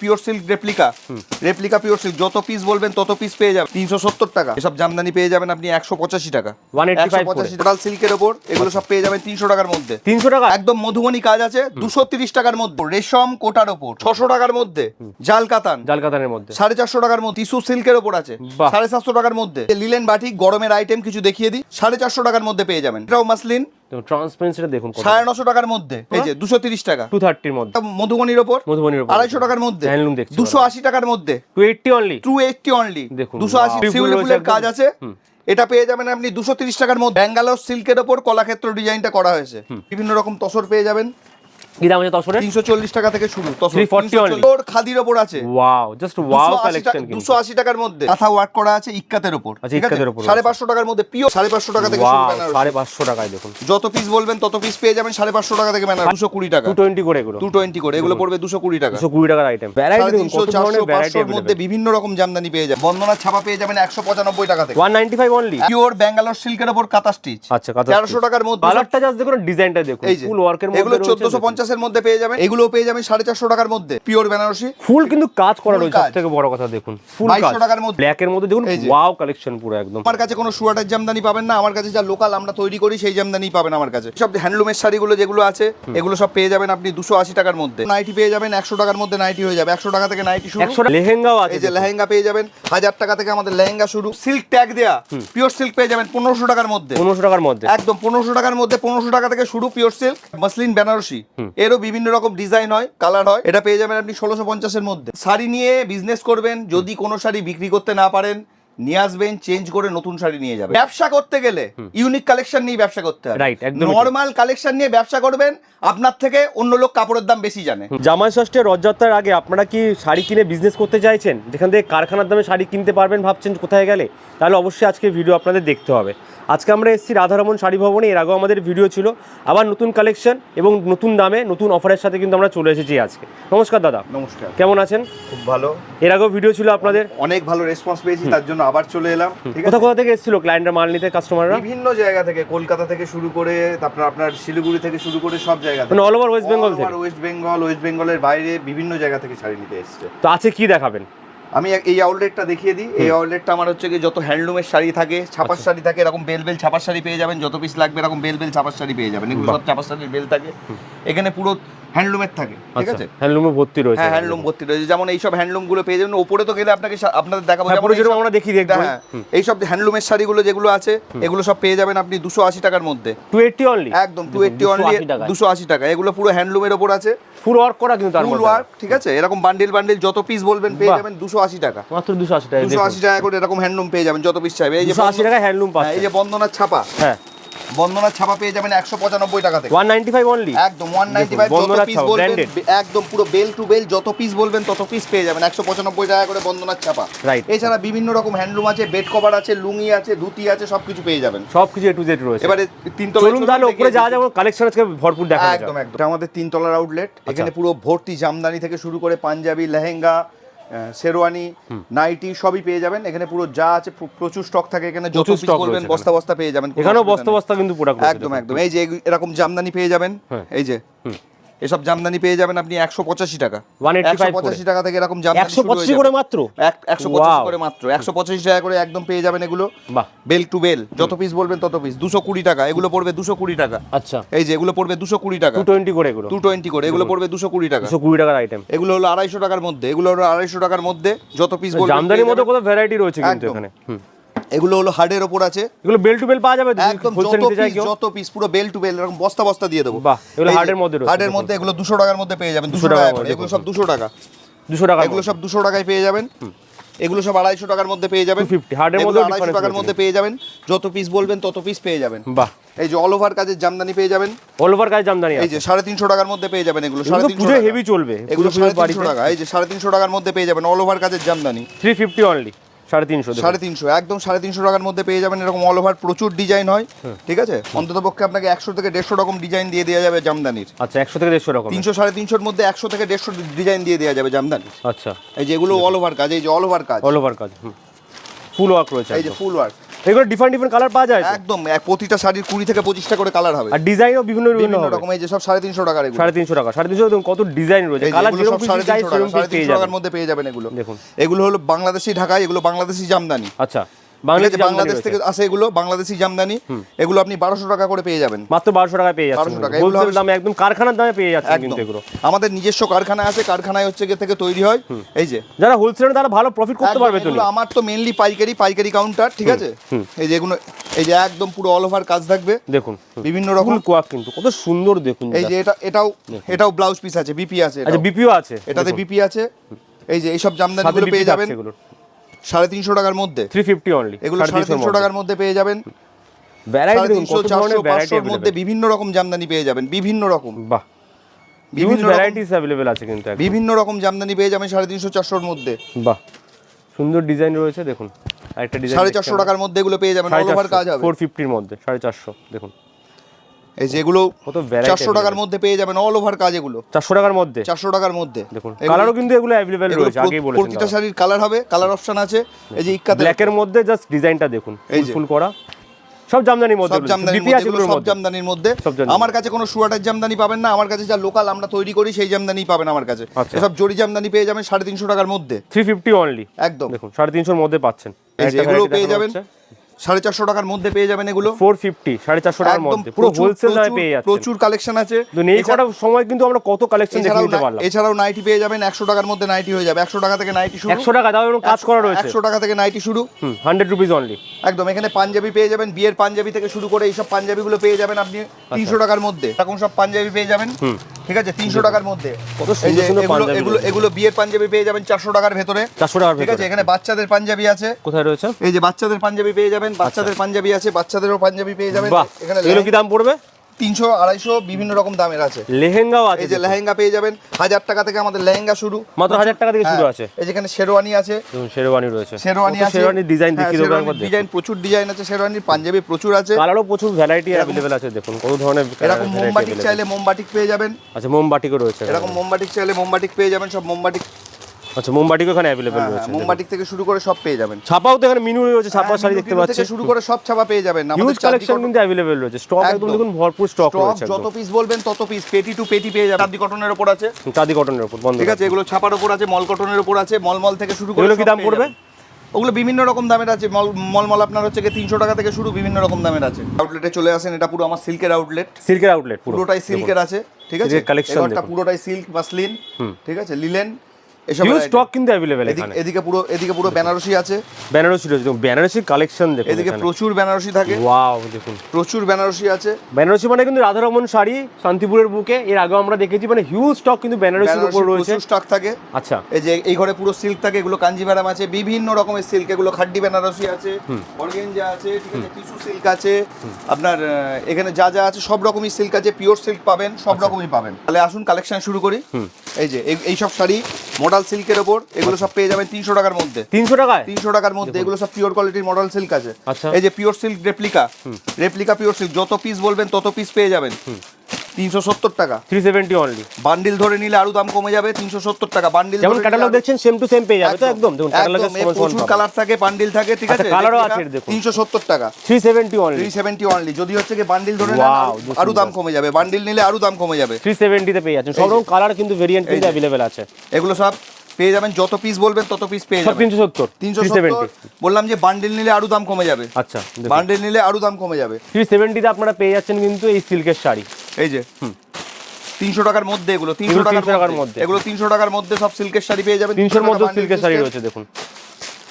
Pure silk replica replica pure silk যত piece বলবেন তত পিস পেয়ে যাবেন। তিনশো সত্তর টাকা। এসব জামদানি পেয়ে যাবেন আপনি একশো পঁচাশি টাকা। 185 করে। টোটাল সিল্কের ওপর এগুলো সব পেয়ে যাবেন তিনশো টাকার মধ্যে। তিনশো টাকা? একদম মধুবনী কাজ আছে দুশো তিরিশ টাকার মধ্যে। রেশম কোটার ওপর ছশো টাকার মধ্যে। জাল কাতান জাল কাতানের মধ্যে। সাড়ে চারশো টাকার মধ্যে। টিসু সিল্কের ওপর আছে। সাড়ে সাতশো টাকার মধ্যে। লিলেন বাটিক গরমের আইটেম কিছু দেখিয়ে দিই। সাড়ে চারশো টাকার মধ্যে পেয়ে যাবেন। এটাও মাসলিন ট্রান্সপারেন্সিটা দেখুন সাড়ে নশো টাকার মধ্যে এই যে দুশো তিরিশ টাকা। টু থার্টির মধ্যে। মধুবনির ওপর? মধুবনির আড়াইশো টাকার মধ্যে। হ্যান্ডলুম দেখছি দুশো আশি টাকার মধ্যে। Two eighty only two eighty only দেখুন, দুশো আশি ফুলের কাজ আছে। এটা পেয়ে যাবেন আপনি দুশো তিরিশ টাকার মধ্যে। ব্যাঙ্গালোর সিল্কের ওপর কলাক্ষেত্র ডিজাইনটা করা হয়েছে। বিভিন্ন রকম তসর পেয়ে যাবেন। বিভিন্ন রকম জামদানি পেয়ে যাবেন। বন্দনা ছাপা পেয়ে যাবেন 195 টাকা থেকে। পিওর ব্যাঙ্গালোর সিল্কের উপর কাতা স্টিচ আচ্ছা তেরোশো টাকার মধ্যে দেখুন ডিজাইনটা দেখুন। ফুল ওয়ার্কের পঞ্চাশের মধ্যে পেয়ে যাবেন। এগুলো পেয়ে যাবেন সাড়ে চারশো টাকার মধ্যে পিওর বেনারসি ফুল কিন্তু কাজ করা রয়েছে থেকে বড় কথা দেখুন কোনো সুয়াটার পাবেন না আমার কাছে যা লোকাল আমরা তৈরি করি সেই পাবেন আমার কাছে। সব হ্যান্ডলুমের যেগুলো আছে এগুলো সব পেয়ে যাবেন আপনি দুশো আশি টাকার মধ্যে। নাইটি পেয়ে যাবেন একশো টাকার মধ্যে নাইটি হয়ে যাবে। একশো টাকা থেকে নাইটি শুরু। লেহেঙ্গা পেয়ে যাবেন হাজার টাকা থেকে আমাদের লেহেঙ্গা শুরু। সিল্ক ট্যাগ পিওর সিল্ক পেয়ে যাবেন পনেরোশো টাকার মধ্যে। টাকার মধ্যে। একদম পনেরোশো টাকার মধ্যে পনেরোশো টাকা থেকে শুরু পিওর সিল্ক মসলিন বেনারসি এরও বিভিন্ন রকম ডিজাইন হয় কালার হয়। এটা পেয়ে যাবেন আপনি ষোলোশো পঞ্চাশের মধ্যে। শাড়ি নিয়ে বিজনেস করবেন, যদি কোনো শাড়ি বিক্রি করতে না পারেন নিয়ে আসবেন চেঞ্জ করে নতুন শাড়ি নিয়ে যাবেন ব্যবসা করতে গেলে ইউনিক কালেকশন নিয়ে ব্যবসা করতে হবে। ঠিক। নর্মাল কালেকশন নিয়ে ব্যবসা করবেন আপনার থেকে অন্য লোক কাপড়ের দাম বেশি জানে। জামাই ষষ্ঠীর রথযাত্রার আগে আপনারা কি শাড়ি কিনে বিজনেস করতে চাইছেন? যেখান থেকে কারখানার দামে শাড়ি কিনতে পারবেন ভাবছেন কোথায় গেলে? তাহলে অবশ্যই আজকে ভিডিও আপনাদের দেখতে হবে। আজকে আমরা এসেছি রাধারমন শাড়ি ভবনে এর আগেও আমাদের ভিডিও ছিল। আবার নতুন কালেকশন এবং নতুন দামে নতুন অফারের সাথে কিন্তু আমরা চলে এসেছি আজকে। নমস্কার দাদা। নমস্কার। কেমন আছেন? খুব ভালো। এর আগেও ভিডিও ছিল আপনাদের। অনেক ভালো রেসপন্স পেয়েছি তার জন্য আবার চলে এলাম কোথা কোথা থেকে এসেছিল ক্লায়েন্টরা মাল নিতে কাস্টমাররা বিভিন্ন জায়গা থেকে কলকাতা থেকে শুরু করে তারপর আপনার শিলিগুড়ি থেকে শুরু করে সব জায়গা থেকে। অল ওভার ওয়েস্ট বেঙ্গল থেকে? ওয়েস্ট বেঙ্গল ওয়েস্ট বেঙ্গলের বাইরে বিভিন্ন জায়গা থেকে শাড়ি নিতে এসেছে। তো আছে কি দেখাবেন? আমি এই আউটলেটটা দেখিয়ে দিই। এই আউটলেটটা আমার হচ্ছে কি যত হ্যান্ডলুমের শাড়ি থাকে ছাপার শাড়ি থাকে এরকম বেল বেল ছাপার শাড়ি পেয়ে যাবেন যত পিস লাগবে এরকম বেল বেল ছাপার শাড়ি পেয়ে যাবেন। এগুলো সব ছাপার শাড়ির বেল থাকে। এখানে পুরো হ্যান্ডলুমের থাকে ঠিক আচ্ছা আছে? হ্যান্ডলুমে ভর্তি রয়েছে হ্যাঁ হ্যান্ডলুম। ভর্তি রয়েছে। যেমন এইসব হ্যান্ডলুমগুলো পেয়ে যাবেন। ওপরে তো গেলে আপনাকে আপনাদের দেখাবো। হ্যাঁ, যেমন আমরা দেখি দেখব। হ্যাঁ এইসব হ্যান্ডলুমের শাড়িগুলো যেগুলো আছে এগুলো সব পেয়ে যাবেন আপনি দুশো আশি টাকার মধ্যে। Two eighty only? একদম টু এইটটি অনলি 280 দুশো আশি টাকা এগুলো পুরো হ্যান্ডলুমের ওপর আছে। ফুল ওয়ার্ক করা কিন্তু তার ফুল ওয়ার্ক ঠিক আছে? এরকম বান্ডিল বান্ডিল যত পিস বলবেন পেয়ে যাবেন দুশো আশি টাকা। মাত্র দুশো আশি টাকা দুশো আশি টাকা করে এরকম হ্যান্ডলুম পেয়ে যাবেন যত পিস চাইবে। এই যে আশি টাকা হ্যান্ডলুম হ্যাঁ, এই যে বন্দনার ছাপা। হ্যাঁ। বন্দনার ছাপা পেয়ে যাবেন একশো পঁচানব্বই টাকা থেকে। ওয়ান নাইনটি ফাইভ অনলি একদম ওয়ান নাইনটি ফাইভ যত পিস বলবেন একদম পুরো বেল টু বেল যত পিস বলবেন তত পিস পেয়ে যাবেন একশো পঁচানব্বই টাকা করে বন্দনার ছাপা। রাইট এছাড়া বিভিন্ন রকম হ্যান্ডলুম আছে বেড কভার আছে লুঙ্গি আছে ধুতি আছে সবকিছু পেয়ে যাবেন। সব কিছু এ টু জেড রয়েছে। এবারে তিনতলা চলুন তাহলে উপরে যাওয়া যাব কালেকশন আজকে ভরপুর দেখা একদম একদম। আমাদের তিনতলার আউটলেট আচ্ছা। এখানে পুরো ভর্তি জামদানি থেকে শুরু করে পাঞ্জাবি লেহেঙ্গা শেরওয়ানি নাইটি সবই পেয়ে যাবেন। এখানে পুরো যা আছে প্রচুর স্টক থাকে। এখানে যত পিস করবেন বলবেন বস্তা বস্তা পেয়ে যাবেন এখানেও বস্তা বস্তা কিন্তু প্রোডাক্ট একদম একদম। এই যে এরকম জামদানি পেয়ে যাবেন হ্যাঁ। এই যে। এসব জামদানি পেয়ে যাবেন আপনি একশো পঁচাশি টাকা। একশো পঁচাশি টাকা থেকে এরকম একশো পঁচিশ। করে মাত্র? একশো পঁচাশি করে মাত্র। একশো পঁচাশি টাকা করে একদম পেয়ে যাবেন এগুলো। বেল টু বেল যত পিস বলবেন তত পিস দুশো কুড়ি টাকা এগুলো পড়বে দুশো কুড়ি টাকা। আচ্ছা। এই যে এগুলো পড়বে দুশো কুড়ি টাকা। টু টোয়েন্টি করে এগুলো। টু টোয়েন্টি করে এগুলো পড়বে দুশো কুড়ি টাকা। দুশো কুড়ি টাকার আইটেম এগুলো হলো আড়াইশো টাকার মধ্যে এগুলো হলো আড়াইশো টাকার মধ্যে যত পিস বলবেন জামদানির মধ্যে। কত ভ্যারাইটি রয়েছে কিন্তু। এখানে। হুম। এগুলো হলো হার্ডের ওপর আছে। এগুলো বেল টু বেল পাওয়া যাবে একদম যত পিস যত পিস পুরো বেল টু বেল এরকম বস্তা বস্তা দিয়ে দেবো। বাহ, এগুলো হার্ডের মধ্যে হার্ডের মধ্যে এগুলো দুশো টাকার মধ্যে পেয়ে যাবেন 200 দুশো টাকা এগুলো সব দুশো টাকা। দুশো টাকা এগুলো সব দুশো টাকায় পেয়ে যাবেন। এগুলো সব আড়াইশো টাকার মধ্যে পেয়ে যাবেন। 250 হার্ডের মধ্যে আড়াইশো টাকার মধ্যে পেয়ে যাবেন। যত পিস বলবেন তত পিস পেয়ে যাবেন। বাহ। এই যে অল ওভার কাজের জামদানি পেয়ে যাবেন। অল ওভার কাজ জামদানি এই যে সাড়ে তিনশো টাকার মধ্যে পেয়ে যাবেন এগুলো সাড়ে তিনশো হেভি চলবে। এগুলো সাড়ে তিনশো টাকা। এই যে সাড়ে তিনশো টাকার মধ্যে পেয়ে যাবেন অল ওভার কাজের জামদানি। থ্রি ফিফটি অনলি সাড়ে তিনশো সাড়ে তিনশো একদম সাড়ে তিনশো টাকার মধ্যে পেয়ে যাবেন এরকম অল ওভার প্রচুর ডিজাইন হয় ঠিক আছে? অন্তত পক্ষে আপনাকে একশো থেকে দেড়শো রকম ডিজাইন দিয়ে দেওয়া যাবে জামদানির। আচ্ছা একশো থেকে দেড়শো রকম তিনশো সাড়ে তিনশোর মধ্যে একশো থেকে দেড়শো ডিজাইন দিয়ে দেওয়া যাবে জামদানি আচ্ছা। এই যেগুলো অল ওভার কাজ এই যে অল ওভার কাজ। অল ওভার কাজ ফুল ওয়ার্ক রয়েছে এই যে ফুল ওয়ার্ক এগুলো ডিফারেন্ট ডিফারেন্ট কালার পাওয়া যায় একদম প্রতিটা শাড়ির কুড়ি থেকে পঁচিশটা করে কালার হবে। আর ডিজাইনও বিভিন্ন বিভিন্ন রকমের যেসব যে সব সাড়ে তিনশো টাকার সাড়ে তিনশো টাকা সাড়ে তিনশো কত ডিজাইন রয়েছে। কালার যেরকম সাড়ে তিনশো টাকার মধ্যে পেয়ে যাবেন। এগুলো দেখুন। এগুলো হলো বাংলাদেশি ঢাকায় এগুলো বাংলাদেশি জামদানি। আচ্ছা। বাংলাদেশ বাংলাদেশ থেকে আসে এগুলো বাংলাদেশি জামদানি এগুলো আপনি বারোশো টাকা করে পেয়ে যাবেন। মাত্র বারোশো টাকায় পেয়ে যাচ্ছেন। টাকা, এগুলো দামে একদম কারখানার দামে পেয়ে যাচ্ছেন কিন্তু এগুলো। আমাদের নিজস্ব কারখানা আছে কারখানায় হচ্ছে থেকে তৈরি হয়। এই যে। যারা হোলসেলার তারা ভালো প্রফিট করতে পারবে তো আমার তো মেনলি পাইকারি পাইকারি কাউন্টার ঠিক আছে? এই যে এগুলো এই যে একদম পুরো অল ওভার কাজ থাকবে। দেখুন বিভিন্ন রকম কোয়াক কিন্তু কত সুন্দর দেখুন এই যে এটা। এটাও এটাও ব্লাউজ পিস আছে বিপি আছে আচ্ছা বিপিও আছে। এটাতে বিপি আছে। এই যে এইসব জামদানিগুলো পেয়ে যাবেন। সাড়ে তিনশো টাকার মধ্যে। থ্রি ফিফটি অনলি এগুলো সাড়ে তিনশো টাকার মধ্যে পেয়ে যাবেন। তিনশো চারশো পাঁচশোর মধ্যে বিভিন্ন রকম জামদানি পেয়ে যাবেন বিভিন্ন রকম। বাহ। বিভিন্ন ভ্যারাইটিস অ্যাভেলেবেল আছে কিন্তু। বিভিন্ন রকম জামদানি পেয়ে যাবেন সাড়ে তিনশো চারশোর মধ্যে। বাহ। সুন্দর ডিজাইন রয়েছে দেখুন। আরেকটা ডিজাইন সাড়ে চারশো টাকার মধ্যে এগুলো পেয়ে যাবেন অল ওভার কাজ হবে। ফোর ফিফটির মধ্যে সাড়ে চারশো দেখুন। এই যে এগুলো কত চারশো টাকার মধ্যে পেয়ে যাবেন অল ওভার কাজ এগুলো। চারশো টাকার মধ্যে? চারশো টাকার মধ্যে। দেখুন কালারও কিন্তু এগুলো অ্যাভেলেবেল রয়েছে আগেই প্রতিটা শাড়ির কালার হবে কালার অপশন আছে। এই যে ব্ল্যাকের মধ্যে জাস্ট ডিজাইনটা দেখুন এই ফুল যে। ফুল করা। সব জামদানির মধ্যে সব জামদানির মধ্যে সব আমার কাছে কোনো সুয়াটার জামদানি পাবেন না আমার কাছে যা লোকাল আমরা তৈরি করি সেই জামদানি পাবেন আমার কাছে। আচ্ছা। এসব জরি জামদানি পেয়ে যাবেন সাড়ে তিনশো টাকার মধ্যে। থ্রি ফিফটি অনলি একদম। দেখুন সাড়ে তিনশোর মধ্যে পাচ্ছেন। এগুলো পেয়ে যাবেন। সাড়ে চারশো টাকার মধ্যে পেয়ে যাবেন এগুলো। ফোর ফিফটি সাড়ে চারশো টাকার মধ্যে। পুরো হোলসেল দামে পেয়ে যাচ্ছে প্রচুর কালেকশন আছে। এই সময় কিন্তু আমরা কত কালেকশন দেখে নিতে পারলাম। এছাড়াও নাইটি পেয়ে যাবেন একশো টাকার মধ্যে নাইটি হয়ে যাবে। একশো টাকা থেকে নাইটি শুরু। একশো টাকা তাও এরকম কাজ করা রয়েছে। একশো টাকা থেকে নাইটি শুরু। হান্ড্রেড রুপিজ অনলি একদম এখানে পাঞ্জাবি পেয়ে যাবেন বিয়ের পাঞ্জাবি থেকে শুরু করে এইসব পাঞ্জাবিগুলো পেয়ে যাবেন আপনি তিনশো টাকার মধ্যে। এরকম সব পাঞ্জাবি পেয়ে যাবেন। ঠিক আছে তিনশো টাকার মধ্যে। এগুলো এগুলো এগুলো বিয়ের পাঞ্জাবি পেয়ে যাবেন চারশো টাকার ভেতরে। চারশো টাকার ঠিক আছে এখানে বাচ্চাদের পাঞ্জাবি আছে। কোথায় রয়েছে? এই যে বাচ্চাদের পাঞ্জাবি পেয়ে যাবেন বাচ্চাদের পাঞ্জাবি আছে বাচ্চাদেরও পাঞ্জাবি পেয়ে যাবেন। এখানে এগুলো কি দাম পড়বে? তিনশো আড়াইশো বিভিন্ন রকম দামের আছে। লেহেঙ্গাও আছে এই যে লেহেঙ্গা পেয়ে যাবেন হাজার টাকা থেকে আমাদের লেহেঙ্গা শুরু। মাত্র হাজার টাকা থেকে শুরু হ্যাঁ, আছে। এই যেখানে শেরওয়ানি আছে। শেরওয়ানি রয়েছে। শেরওয়ানি আছে। শেরওয়ানির ডিজাইন হ্যাঁ, দেখিয়ে দেবো একবার ডিজাইন প্রচুর ডিজাইন আছে শেরওয়ানির পাঞ্জাবি প্রচুর আছে। কালারও প্রচুর ভ্যারাইটি অ্যাভেলেবেল আছে দেখুন কত ধরনের এরকম মোমবাটিক চাইলে মোমবাটিক পেয়ে যাবেন। আচ্ছা মোমবাটিকও রয়েছে এরকম মোমবাটিক চাইলে মোমবাটিক পেয়ে যাবেন সব মোমবাটিক আচ্ছা মোমবাটিকও এখানে অ্যাভেলেবেল হ্যাঁ, রয়েছে। মোমবাটিক থেকে শুরু করে সব পেয়ে যাবেন। ছাপাও তো এখানে মিনু রয়েছে ছাপা হ্যাঁ, শাড়ি দেখতে টিনু পাচ্ছি থেকে শুরু করে সব ছাপা পেয়ে যাবেন। আমাদের কালেকশন কিন্তু অ্যাভেলেবেল রয়েছে। স্টক একদম। দেখুন ভরপুর স্টক রয়েছে যত পিস বলবেন তত পিস পেটি টু পেটি পেয়ে যাবেন। চাঁদি কটনের উপর আছে। চাঁদি কটনের উপর বন্ধ ঠিক আছে এগুলো ছাপার উপর আছে মল কটনের উপর আছে মলমল থেকে শুরু করে এগুলো কি দাম পড়বে? ওগুলো বিভিন্ন রকম দামের আছে। মল মলমল আপনার হচ্ছে কি তিনশো টাকা থেকে শুরু বিভিন্ন রকম দামের আছে। আউটলেটে চলে আসেন এটা পুরো আমার সিল্কের আউটলেট সিল্কের আউটলেট পুরোটাই সিল্কের আছে ঠিক আছে? Collection পুরোটাই সিল্ক মাসলিন ঠিক আছে? লিলেন হিউজ স্টক কিন্তু অ্যাভেলেবেল এখানে। এদিকে পুরো এদিকে পুরো বেনারসি আছে। বেনারসি রয়েছে বেনারসি কালেকশন দেখুন এদিকে প্রচুর বেনারসি থাকে। ওয়াও দেখুন। প্রচুর বেনারসি আছে। বেনারসি মানে কিন্তু রাধারমন শাড়ি শান্তিপুরের বুকে। এর আগেও আমরা দেখেছি মানে হিউজ স্টক কিন্তু বেনারসির উপর রয়েছে। স্টক থাকে। আচ্ছা। এই যে এই ঘরে পুরো সিল্ক থাকে এগুলো কাঞ্জিভারাম আছে বিভিন্ন রকমের সিল্ক এগুলো খাড্ডি বেনারসি আছে অর্গেঞ্জা আছে ঠিক আছে টিস্যু সিল্ক আছে আপনার এখানে যা যা আছে সব রকমই সিল্ক আছে পিওর সিল্ক পাবেন আচ্ছা। সব রকমই পাবেন। তাহলে আসুন কালেকশন শুরু করি। এই যে এই- এই সব শাড়ি মডাল সিল্কের ওপর এগুলো সব পেয়ে যাবেন তিনশো টাকার মধ্যে। তিনশো টাকায়? তিনশো টাকার মধ্যে এগুলো সব পিওর কোয়ালিটির মডেল সিল্ক আছে। আচ্ছা। এই যে pure silk replica replica pure silk যত পিস বলবেন তত পিস পেয়ে যাবেন। তিনশো সত্তর টাকা। থ্রি সেভেন্টি অনলি বান্ডিল ধরে নিলে আরও দাম কমে যাবে তিনশো সত্তর টাকা। বান্ডিল যেমন ক্যাটালগ দেখছেন সেম টু সেম পেয়ে যাবে তো একদম। প্রচুর কালার থাকে বান্ডিল থাকে ঠিক আচ্ছা, আছে? কালারও আছে দেখুন। তিনশো সত্তর টাকা। Three seventy only three seventy only যদি হচ্ছে কি বান্ডিল ধরে আরো- দাম কমে যাবে। বান্ডিল নিলে আরও দাম কমে যাবে। থ্রি সেভেন্টিতে পেয়ে যাচ্ছেন। সব রকম কালার কিন্তু ভেরিয়েন্ট কিন্তু। অ্যাভেলেবেল আছে। এগুলো সব পেয়ে যাবেন যত পিস বলবেন তত পিস পেয়ে যাবেন। তিনশো সত্তর? তিনশো সেভেন্টি বললাম যে বান্ডিল নিলে আরও দাম কমে যাবে। আচ্ছা বান্ডিল নিলে আরও দাম কমে যাবে। থ্রি সেভেন্টিতে আপনারা পেয়ে যাচ্ছেন কিন্তু এই সিল্কের শাড়ি। এই যে তিনশো টাকার মধ্যে এগুলো তিনশো টাকার 300 টাকার মধ্যে। এগুলো তিনশো টাকার মধ্যে সব সিল্কের শাড়ি পেয়ে যাবেন। তিনশোর 300 মধ্যে সিল্কের শাড়ি রয়েছে দেখুন।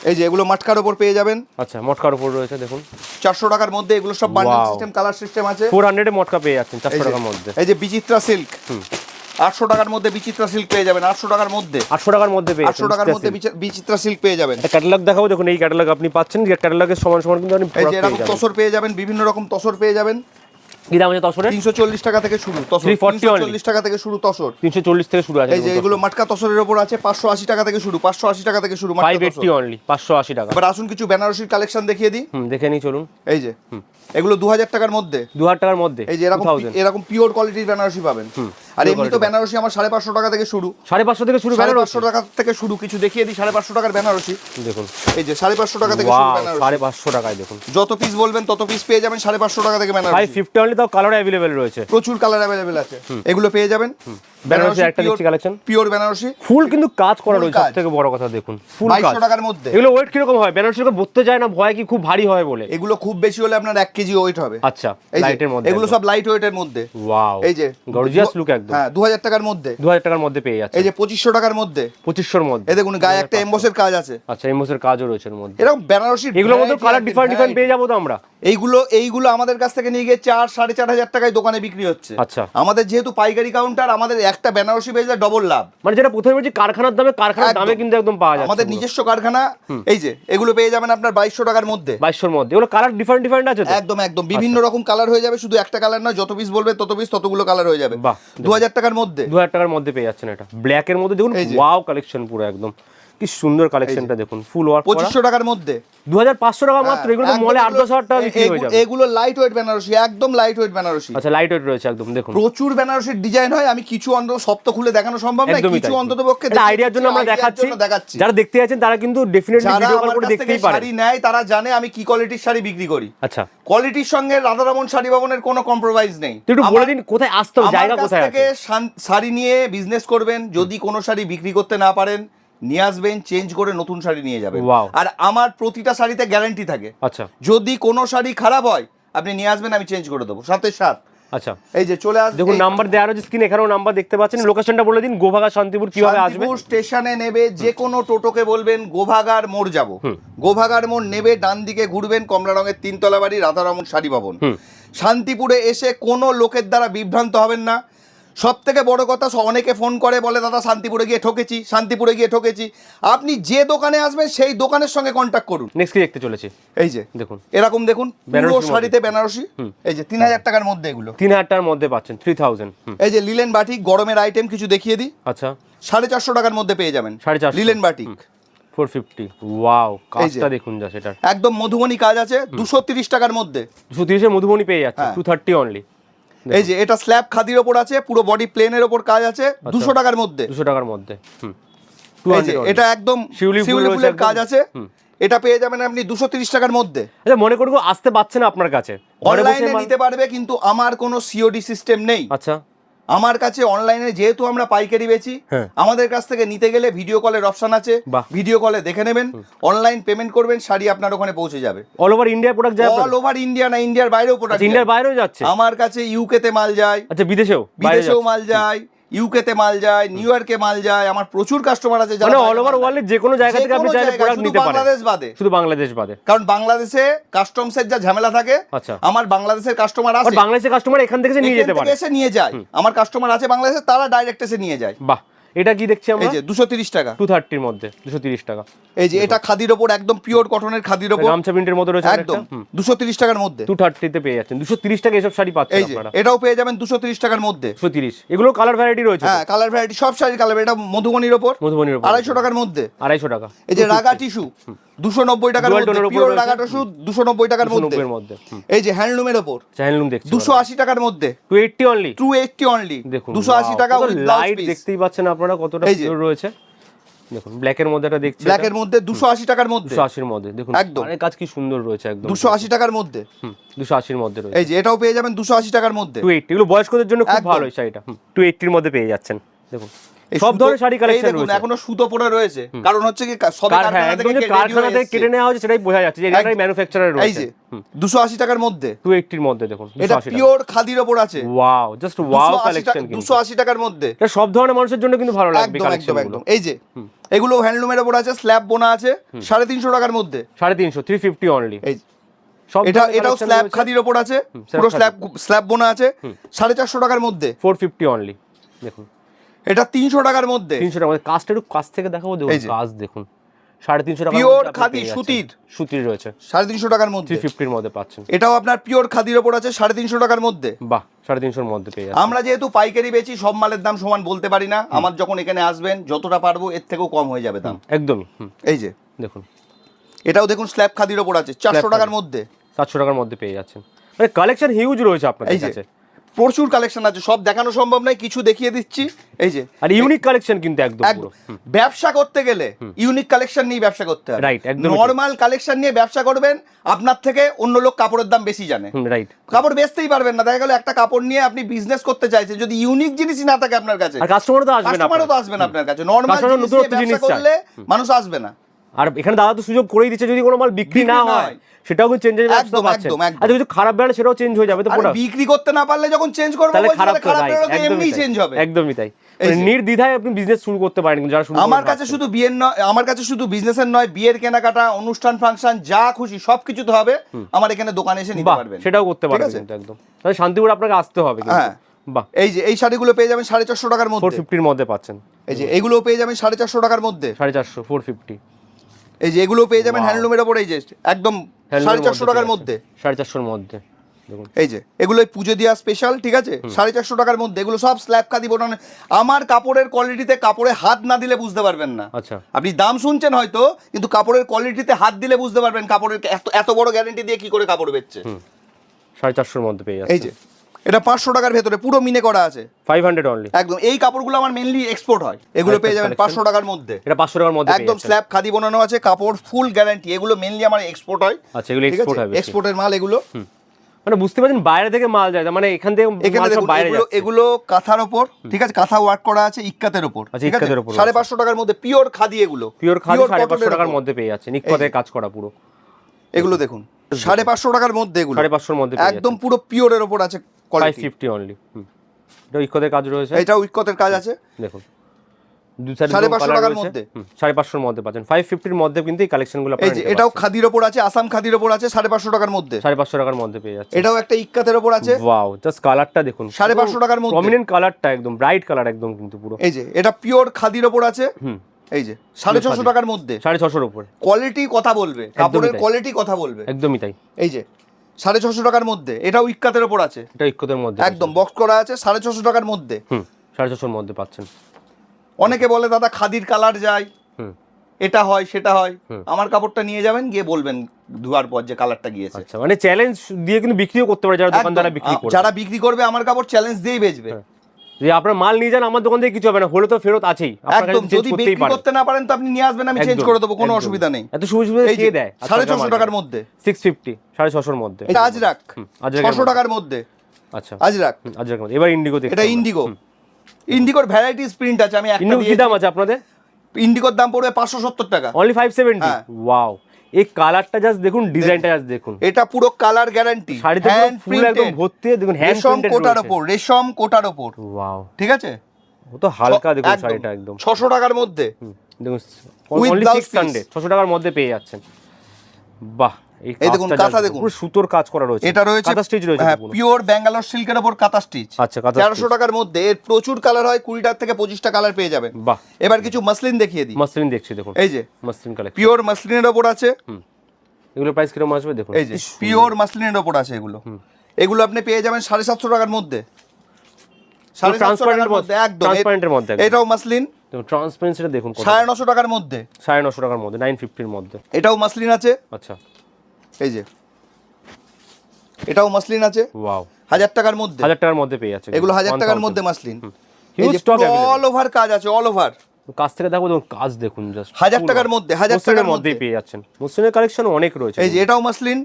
এই যে এগুলো মাটকার ওপর পেয়ে যাবেন। আচ্ছা মটকার উপর রয়েছে দেখুন। চারশো টাকার মধ্যে এগুলো সব বান্ডেল সিস্টেম কালার সিস্টেম আছে। ফোর হান্ড্রেডে মটকা পেয়ে যাচ্ছেন এই চারশো যে- টাকার মধ্যে। এই যে বিচিত্রা সিল্ক আটশো টাকার মধ্যে বিচিত্রা সিল্ক পেয়ে যাবেন আটশো টাকার মধ্যে। আটশো টাকার মধ্যে পেয়ে আটশো টাকার মধ্যে বিচি- বিচিত্রা সিল্ক পেয়ে যাবেন। ক্যাটালগ দেখাবো দেখুন এই ক্যাটালগ আপনি পাচ্ছেন যে ক্যাটালগের সমান সমান কিন্তু আপনি এরকম তসর পেয়ে যাবেন বিভিন্ন রকম তসর পেয়ে যাবেন। তসরের? টাকা থেকে শুরু তসর। 340 টাকা থেকে শুরু তসর। তিনশো চল্লিশ থেকে শুরু আছে এই যে এগুলো মাটকা তসরের ওপর আছে পাঁচশো আশি টাকা থেকে শুরু পাঁচশো আশি টাকা থেকে শুরু matka five tussar. Eighty only পাঁচশো আশি টাকা। এবার আসুন কিছু বেনারসির কালেকশন দেখিয়ে দিই। হুম দেখে নিই চলুন। এই যে এগুলো দু হাজার টাকার মধ্যে। টাকার এই যে এরকম এরকম পিওর কোয়ালিটির বেনারসি পাবেন। আর এমনি তো বেনারসি। আমার সাড়ে পাঁচশো টাকা থেকে শুরু। সাড়ে পাঁচশো থেকে শুরু সাড়ে বেনারসি? পাঁচশো টাকা থেকে শুরু কিছু দেখিয়ে দিই সাড়ে পাঁচশো টাকার বেনারসি। দেখুন। এই যে সাড়ে পাঁচশো টাকা থেকে শুরু বেনারসি। সাড়ে পাঁচশো টাকায় দেখুন। যত পিস বলবেন তত পিস পেয়ে যাবেন সাড়ে পাঁচশো টাকা থেকে বেনারসি। ফিফটি অনলি তাও কালার অ্যাভেলেবেল রয়েছে। প্রচুর কালার অ্যাভেলেবেল আছে। এগুলো পেয়ে যাবেন। বেনারসি একটা দেখছি কালেকশন পিওর বেনারসি ফুল কিন্তু কাজ করা রয়েছে কাজ। বড় কথা দেখুন। ফুল কাজ। বাইশশো টাকার মধ্যে। এগুলো ওয়েট কীরকম হয়? বেনারসি করে বলতে যায় না ভয় কি খুব ভারী হয় বলে? এগুলো খুব বেশি হলে আপনার এক কেজি ওয়েট হবে। আচ্ছা লাইটের মধ্যে এগুলো সব লাইট ওয়েটের মধ্যে। ওয়াও এই যে গর্জিয়াস লুক একদম। হ্যাঁ দু হাজার টাকার মধ্যে। দু হাজার টাকার মধ্যে পেয়ে যাচ্ছে। এই যে পঁচিশশো টাকার মধ্যে। পঁচিশশোর মধ্যে। এই দেখুন গায়ে একটা এম্বসের কাজ আছে। আচ্ছা এমোসের কাজও রয়েছে এর মধ্যে। এরকম বেনারসি এগুলোর মধ্যে কালার ডিফারেন্ট ডিফারেন্ট পেয়ে যাব তো আমরা। এইগুলো এইগুলো আমাদের কাছ থেকে নিয়ে গিয়ে হাজার টাকায় দোকানে বিক্রি হচ্ছে। আচ্ছা। আমাদের যেহেতু পাইকারি কাউন্টার আমাদের একটা বেনারসি বেচলে ডবল লাভ। মানে যেটা প্রথমে বলছি কারখানার দামে কারখানার দামে কিন্তু একদম পাওয়া যায় আমাদের নিজস্ব কারখানা এই যে এগুলো পেয়ে যাবেন আপনার বাইশশো টাকার মধ্যে। বাইশশোর মধ্যে। এগুলো কালার ডিফারেন্ট ডিফারেন্ট আছে একদম একদম। বিভিন্ন রকম কালার হয়ে যাবে শুধু একটা কালার নয় যত পিস বলবে তত পিস ততগুলো কালার হয়ে যাবে। দু হাজার টাকার মধ্যে। দু হাজার টাকার মধ্যে পেয়ে যাচ্ছেন এটা। ব্ল্যাক এর মধ্যে দেখুন ওয়াও কালেকশন পুরো একদম। কি সুন্দর কালেকশনটা দেখুন ফুল ওয়ার্ক পঁচিশশো টাকার মধ্যে। দু হাজার পাঁচশো টাকা মাত্র এগুলো তো মলে আট এগুলো- দশ হাজার টাকা বিক্রি হয়ে যাবে। এগুলো লাইট ওয়েট বেনারসি একদম লাইট ওয়েট বেনারসি আচ্ছা লাইট ওয়েট রয়েছে একদম দেখুন। প্রচুর বেনারসির ডিজাইন হয় আমি কিছু অন্তত সব তো খুলে দেখানো সম্ভব একদমই কিছু। অন্তত পক্ষে এটা আইডিয়ার জন্য আমরা দেখাচ্ছি। দেখাচ্ছি। যারা দেখতে যাচ্ছেন তারা কিন্তু ডেফিনেটলি ভিডিও কল করে দেখতেই পারে শাড়ি নেয় তারা জানে আমি কি কোয়ালিটির শাড়ি বিক্রি করি। আচ্ছা। কোয়ালিটির সঙ্গে রাধারমন শাড়ি ভবনের কোনো কম্প্রোমাইজ নেই। একটু বলে দিন কোথায় আসতে হবে জায়গা কোথায় আছে? শাড়ি নিয়ে বিজনেস করবেন যদি কোনো শাড়ি বিক্রি করতে না পারেন নিয়ে আসবেন চেঞ্জ করে নতুন শাড়ি নিয়ে যাবেন। আর আমার প্রতিটা শাড়িতে গ্যারান্টি থাকে। আচ্ছা। যদি কোনো শাড়ি খারাপ হয় আপনি নিয়ে আসবেন আমি চেঞ্জ করে দেবো। সাথে সাত। আচ্ছা। এই যে চলে দেখুন নাম্বার দেওয়া রয়েছে স্ক্রিন এখানেও নাম্বার দেখতে পাচ্ছেন। লোকেশনটা বলে দিন গোভাগা শান্তিপুর কীভাবে আসবে? শান্তিপুর স্টেশনে নেবে যে কোনো টোটোকে বলবেন গোভাগার মোড় যাব। গোভাগার মোড় নেবে ডান দিকে ঘুরবেন কমলা রঙের তিনতলা বাড়ি রাধারমন শাড়ি ভবন। শান্তিপুরে এসে কোনো লোকের দ্বারা বিভ্রান্ত হবেন না। সব থেকে বড় কথা অনেকে ফোন করে বলে দাদা শান্তিপুরে গিয়ে ঠকেছি শান্তিপুরে গিয়ে ঠকেছি। আপনি যে দোকানে আসবেন সেই দোকানের সঙ্গে কন্ট্যাক্ট করুন। নেক্সট কি দেখতে চলেছি? এই যে দেখুন। এরকম দেখুন পুরো শাড়িতে বেনারসি। এই যে তিন হাজার টাকার মধ্যে এগুলো। তিন হাজার টাকার মধ্যে পাচ্ছেন থ্রি থাউজেন্ড এই যে লিলেন বাটিক গরমের আইটেম কিছু দেখিয়ে দিই। আচ্ছা। সাড়ে চারশো টাকার মধ্যে পেয়ে যাবেন। 450 linen batik. Four fifty wow কাজটা দেখুন যা সেটার। একদম মধুবনী কাজ আছে দুশো তিরিশ টাকার মধ্যে। দুশো তিরিশে মধুবনী পেয়ে যাচ্ছে। টু থার্টি অনলি এই যে এটা স্ল্যাব খাদির ওপর আছে পুরো বডি প্লেনের ওপর কাজ আছে আচ্ছা। দুশো টাকার মধ্যে। দুশো টাকার মধ্যে এটা একদম শিউলি ফুল ফুলের কাজ আছে এটা পেয়ে যাবেন আপনি দুশো তিরিশ টাকার মধ্যে। আচ্ছা মনে করব আসতে পারছে না আপনার কাছে। অনলাইনে নিতে পারবে কিন্তু আমার কোনো সিওডি সিস্টেম নেই। আচ্ছা। আমার কাছে অনলাইনে যেহেতু আমরা পাইকারি বেচি হ্যাঁ। আমাদের কাছ থেকে নিতে গেলে ভিডিও কলের অপশন আছে। ভিডিও কলে দেখে নেবেন। অনলাইন পেমেন্ট করবেন শাড়ি আপনার ওখানে পৌঁছে যাবে। অল ওভার ইন্ডিয়া প্রোডাক্ট যায় অল ওভার ইন্ডিয়া না ইন্ডিয়ার বাইরেও প্রোডাক্ট আচ্ছা ইন্ডিয়ার বাইরেও যাচ্ছে? আমার কাছে ইউকে তে মাল যায়। আচ্ছা বিদেশেও? বিদেশেও মাল যায়। ইউকে তে মাল যায় নিউ ইয়র্কে মাল যায় আমার প্রচুর কাস্টমার আছে যারা অল ওভার ওয়ার্ল্ডে যে কোনো জায়গা থেকে আপনি চাইলে প্রোডাক্ট নিতে পারেন। বাংলাদেশ বাদে। শুধু বাংলাদেশ বাদে। কারণ বাংলাদেশে কাস্টমসের যা ঝামেলা থাকে আচ্ছা। আমার বাংলাদেশের কাস্টমার আছে। বাংলাদেশের কাস্টমার এখান থেকে নিয়ে যেতে পারে। এসে নিয়ে যায়। আমার কাস্টমার আছে বাংলাদেশে তারা ডাইরেক্ট এসে নিয়ে যায়। বাহ। এটা কি দেখছি আমরা? এই যে দুশো তিরিশ টাকা। 230 এর মধ্যে দুশো তিরিশ টাকা। এই যে এটা খাদির উপর একদম পিওর কটনের খাদির উপর গামছা প্রিন্টের মধ্যে রয়েছে একদম দুশো তিরিশ টাকার মধ্যে। 230 তে পেয়ে যাচ্ছেন। দুশো তিরিশ টাকা এসব শাড়ি পাচ্ছেন আপনারা। এটাও পেয়ে যাবেন দুশো তিরিশ টাকার মধ্যে। দুশো তিরিশ। এগুলো কালার ভ্যারাইটি রয়েছে হ্যাঁ কালার ভ্যারাইটি সব শাড়ির কালার এটা মধুবনির উপর মধুবনির উপর আড়াইশো টাকার মধ্যে। আড়াইশো টাকা। এই যে রাগা টিস্যু দুশো নব্বই টাকার মধ্যে এর পিওর দুশো নব্বই টাকার মধ্যে। এই যে হ্যান্ডলুমের ওপর চ্যানেলুম দেখছি দুশো আশি টাকার মধ্যে। Two eighty only two eighty only দেখুন দুশো আশি টাকা লাইট দেখতেই পাচ্ছেন আপনারা কতটা রয়েছে। দেখুন ব্ল্যাকের মধ্যে এটা। দেখছি ব্ল্যাকের মধ্যে দুশো আশি টাকার মধ্যে। মধ্যে দেখুন একদম। কাজ কি সুন্দর রয়েছে একদম। দুশো আশি টাকার মধ্যে। দুশো আশির মধ্যে রয়েছে। এই যে এটাও পেয়ে যাবেন দুশো আশি টাকার মধ্যে। এগুলো বয়স্কদের জন্য খুব ভালো এই শাড়িটা। মধ্যে পেয়ে যাচ্ছেন। দেখুন সব ধরনের শাড়ি কালেকশন রয়েছে। এখনও সুতো পড়ে রয়েছে। কারণ হচ্ছে কি সবে কার- কারখানা থেকে হয়ে কারখানা থেকে কেটে নেওয়া হচ্ছে সেটাই বোঝা যাচ্ছে যে এটাই। ম্যানুফ্যাকচারার এই যে দুশো আশি টাকার মধ্যে। টু এইটটির মধ্যে দেখুন এটা পিওর খাদির ওপর আছে। ওয়াও জাস্ট ওয়াও কালেকশন কিন্তু। দুশো আশি টাকার মধ্যে। এটা সব ধরনের মানুষের জন্য কিন্তু ভালো লাগবে কালেকশন একদম এই যে এগুলো হ্যান্ডলুমের ওপর আছে স্ল্যাব বোনা আছে সাড়ে তিনশো টাকার মধ্যে। সাড়ে তিনশো থ্রি ফিফটি অনলি এই এটা এটাও স্ল্যাব খাদির ওপর আছে পুরো স্ল্যাব স্ল্যাব বোনা আছে সাড়ে চারশো টাকার মধ্যে। ফোর ফিফটি অনলি দেখুন। এটা তিনশো টাকার মধ্যে। তিনশো টাকা কাজটা একটু কাছ থেকে দেখাবো দেখুন কাজ দেখুন। সাড়ে তিনশো টাকা Pure খাদি, সুতির। সুতির রয়েছে। সাড়ে তিনশো টাকার মধ্যে। ফিফটির মধ্যে পাচ্ছেন। এটাও আপনার পিওর খাদির ওপর আছে সাড়ে তিনশো টাকার মধ্যে। বাহ সাড়ে তিনশোর মধ্যে পেয়ে আমরা যেহেতু পাইকারি বেচি সব মালের দাম সমান বলতে পারি না। আমার যখন এখানে আসবেন যতটা পারব এর থেকেও কম হয়ে যাবে দাম। একদমই এই যে। দেখুন। এটাও দেখুন স্ল্যাব খাদির ওপর আছে চারশো টাকার মধ্যে। সাতশো টাকার মধ্যে পেয়ে যাচ্ছেন। মানে কালেকশন হিউজ রয়েছে আপনাদের এই যে। কাছে। প্রচুর কালেকশন আছে সব দেখানো সম্ভব নয় কিছু দেখিয়ে দিচ্ছি। এই যে আর ইউনিক কালেকশন কিন্তু একদম একদম ব্যবসা করতে গেলে ইউনিক কালেকশন নিয়ে ব্যবসা করতে হবে। একদমই ঠিক। নর্মাল কালেকশন নিয়ে ব্যবসা করবেন আপনার থেকে অন্য লোক কাপড়ের দাম বেশি জানে। রাইট কাপড় বেচতেই পারবেন না দেখা গেল একটা কাপড় নিয়ে আপনি বিজনেস করতে চাইছেন যদি ইউনিক জিনিসই না থাকে আপনার কাছে আর কাস্টমারও তো আসবে না কাস্টমারও তো আসবে না আপনার কাছে। নর্মাল জিনিস করলে মানুষ আসবে না। আর এখানে দাদা তো সুযোগ করেই দিচ্ছে যদি কোনো মাল বিক্রি না হয়। সেটাও কিন্তু একদম, একদম। আর যদি খারাপ সেটাও চেঞ্জ হয়ে যাবে তো পুরো বিক্রি করতে না পারলে যখন চেঞ্জ করব তাহলে খারাপ বেরোলে তাই, চেঞ্জ হবে। একদমই তাই। মানে। নির্দ্বিধায় আপনি বিজনেস শুরু করতে পারেন যারা শুরু আমার কাছে শুধু বিয়ের নয় আমার কাছে শুধু বিজনেসের নয় বিয়ের কেনাকাটা অনুষ্ঠান ফাংশন যা খুশি সব কিছুতে হবে। আমার এখানে দোকানে এসে নিতে পারবেন। সেটাও করতে পারবেন একদম। তাহলে শান্তিপুর আপনাকে আসতে হবে হ্যাঁ। বাহ। এই যে এই শাড়িগুলো পেয়ে যাবেন সাড়ে চারশো টাকার ফোর মধ্যে ফিফটির মধ্যে পাচ্ছেন। এই যে এগুলো পেয়ে যাবেন সাড়ে চারশো টাকার মধ্যে। সাড়ে চারশো ফোর ফিফটি এই যে এগুলো পেয়ে যাবেন. হ্যান্ডলুমের ওপর এই যে একদম সাড়ে চারশো টাকার মধ্যে। সাড়ে চারশোর মধ্যে এই যে এগুলো পুজো দেওয়া স্পেশাল ঠিক আছে? সাড়ে চারশো টাকার মধ্যে এগুলো সব স্ল্যাব কাদি বোটানো আমার কাপড়ের কোয়ালিটিতে কাপড়ে হাত না দিলে বুঝতে পারবেন না। আচ্ছা। আপনি দাম শুনছেন হয়তো কিন্তু কাপড়ের কোয়ালিটিতে হাত দিলে বুঝতে পারবেন কাপড়ের এত এত বড় গ্যারেন্টি দিয়ে কি করে কাপড় বেচছে। সাড়ে চারশোর মধ্যে পেয়ে এই যে এটা পাঁচশো টাকার ভেতরে পুরো মিনে করা আছে। ফাইভ হান্ড্রেড অনলি একদম এই কাপড়গুলো আমার মেনলি এক্সপোর্ট হয়। এগুলো পেয়ে যাবেন collection। পাঁচশো টাকার মধ্যে। এটা পাঁচশো টাকার মধ্যে একদম যাচ্ছেন। স্ল্যাব খাদি বানানো আছে কাপড় ফুল গ্যারান্টি এগুলো মেনলি আমার এক্সপোর্ট হয়। আচ্ছা এগুলো এক্সপোর্ট হবে এক্সপোর্টের মাল এগুলো। মানে বুঝতে পারছেন বাইরে থেকে মাল যায় মানে এখান থেকে এখানে বাইরে এগুলো কাঁথার ওপর ঠিক আছে? কাঁথা ওয়ার্ক করা আছে ইক্কাতের ওপর আচ্ছা, ঠিক আছে? ইক্কাতের ওপর সাড়ে। পাঁচশো টাকার মধ্যে পিওর খাদি এগুলো। পিওর খাদি সাড়ে পাঁচশো টাকার মধ্যে পেয়ে যাচ্ছে নিক্ষতে কাজ করা পুরো। এগুলো দেখুন সাড়ে পাঁচশো টাকার মধ্যে এগুলো। সাড়ে পাঁচশোর মধ্যে একদম পুরো পিওরের ওপর আছে ফাইভ কোয়ালিটি ফিফটি অনলি এটা ইক্ষতের কাজ রয়েছে। ইক্কতের কাজ আছে। দেখুন। সাড়ে পাঁচশো টাকার মধ্যে। সাড়ে পাঁচশোর মধ্যে পাচ্ছেন। ফাইভ ফিফটির মধ্যে কিন্তু এই কালেকশনগুলো এই যে এটাও খাদির ওপর আছে আসাম খাদির ওপর আছে সাড়ে পাঁচশো টাকার মধ্যে। সাড়ে পাঁচশো টাকার মধ্যে পেয়ে যাচ্ছে। এটাও একটা ইক্কাতের ওপর আছে। ওয়াও জাস্ট কালারটা দেখুন। সাড়ে পাঁচশো টাকার মধ্যে। প্রমিনেন্ট কালারটা একদম ব্রাইট কালার একদম কিন্তু পুরো। এই যে এটা পিওর খাদির ওপর আছে। হুম। এই যে সাড়ে ছশো টাকার মধ্যে। সাড়ে ছশোর উপরে। কোয়ালিটি কথা বলবে। কাপড়ের কোয়ালিটি কথা বলবে। একদমই তাই। এই যে সাড়ে ছশো টাকার মধ্যে। এটা উইকাতের ওপর আছে। এটা মধ্যে একদম বক্স করা আছে সাড়ে ছশো টাকার মধ্যে। হুম সাড়ে ছশোর মধ্যে পাচ্ছেন। অনেকে বলে দাদা খাদির কালার যায়। এটা হয় সেটা হয়। আমার কাপড়টা নিয়ে যাবেন গিয়ে বলবেন ধোয়ার পর যে কালারটা গিয়েছে। আচ্ছা মানে চ্যালেঞ্জ দিয়ে কিন্তু বিক্রিও করতে পারে যারা। দোকানদাররা বিক্রি আ- করে যারা বিক্রি করবে আমার কাপড় চ্যালেঞ্জ দিয়েই বেচবে। হ্যাঁ। যে আপনার মাল নিয়ে যান আমার দোকান থেকে কিছু হবে না হলে তো ফেরত আছেই। একদম যদি বিক্রি করতে না পারেন তো আপনি নিয়ে আসবেন আমি চেঞ্জ করে দেবো কোনো অসুবিধা নেই। এত সুবিধা সুবিধা এই দেয়? সাড়ে ছশো টাকার মধ্যে। মধ্যে। এটা হুম, আজরাকের ছশো টাকার মধ্যে। আচ্ছা। আজরাক। হুম, আজরাকের মধ্যে। এবার ইন্ডিগো এটা ইন্ডিগো ইন্ডিগোর ভ্যারাইটিস প্রিন্ট আছে আমি একটা দিয়ে দাম আছে আপনাদের? ইন্ডিগোর দাম পড়বে পাঁচশো সত্তর টাকা। অনলি ফাইভ সেভেন্টি হ্যাঁ। ওয়াও এই কালারটা জাস্ট দেখুন ডিজাইনটা জাস্ট দেখুন। এটা পুরো কালার গ্যারান্টি শাড়িতে ফুল একদম ভর্তি দেখুন হ্যান্ড রেশম কোটার ওপর রেশম কোটার ওপর। ওয়াও ঠিক আছে? ও তো হালকা দেখুন শাড়িটা একদম। ছশো টাকার মধ্যে। দেখুন অনলি blouse সিক্স হান্ড্রেড ছশো টাকার মধ্যে পেয়ে যাচ্ছেন। বাহ। এই এই দেখুন, কাঁথা দেখুন। পুরো সুতোর কাজ করা রয়েছে। এটা রয়েছে কাঁথা স্টিচ রয়েছে হ্যাঁ পিওর ব্যাঙ্গালোর সিল্কের ওপর কাঁথা স্টিচ আচ্ছা কাঁথা তেরোশো stitch। টাকার মধ্যে এর প্রচুর কালার হয় কুড়িটার থেকে পঁচিশটা কালার পেয়ে যাবেন। বাহ। এবার কিছু মাসলিন দেখিয়ে দিই। মাসলিন দেখছি দেখুন। এই যে মাসলিন কালেকশন পিওর মাসলিনের ওপর আছে। এগুলো প্রাইস কীরকম আসবে দেখুন। এই যে পিওর মাসলিনের ওপর আছে এগুলো। এগুলো আপনি পেয়ে যাবেন সাড়ে সাতশো টাকার মধ্যে। সাড়ে টাকার মধ্যে একদম। এ- ট্রান্সপারেন্টের মধ্যে এটাও মাসলিন দেখুন ট্রান্সপারেন্সিটা দেখুন কত। সাড়ে নশো টাকার মধ্যে। সাড়ে নশো টাকার মধ্যে মধ্যে। এটাও মাসলিন আছে। আচ্ছা। এই যে। এটাও মাসলিন আছে। ওয়াও হাজার টাকার মধ্যে। হাজার টাকার মধ্যে পেয়ে যাচ্ছে। এগুলো হাজার টাকার মধ্যে মাসলিন। এই যে অল ওভার কাজ আছে অল ওভার কাছ থেকে দেখো দেখুন কাজ দেখুন জাস্ট হাজার টাকার মধ্যে, হাজার টাকার মধ্যে। পেয়ে যাচ্ছেন। মুসলিমের কালেকশন অনেক রয়েছে। এই যে এটাও মাসলিন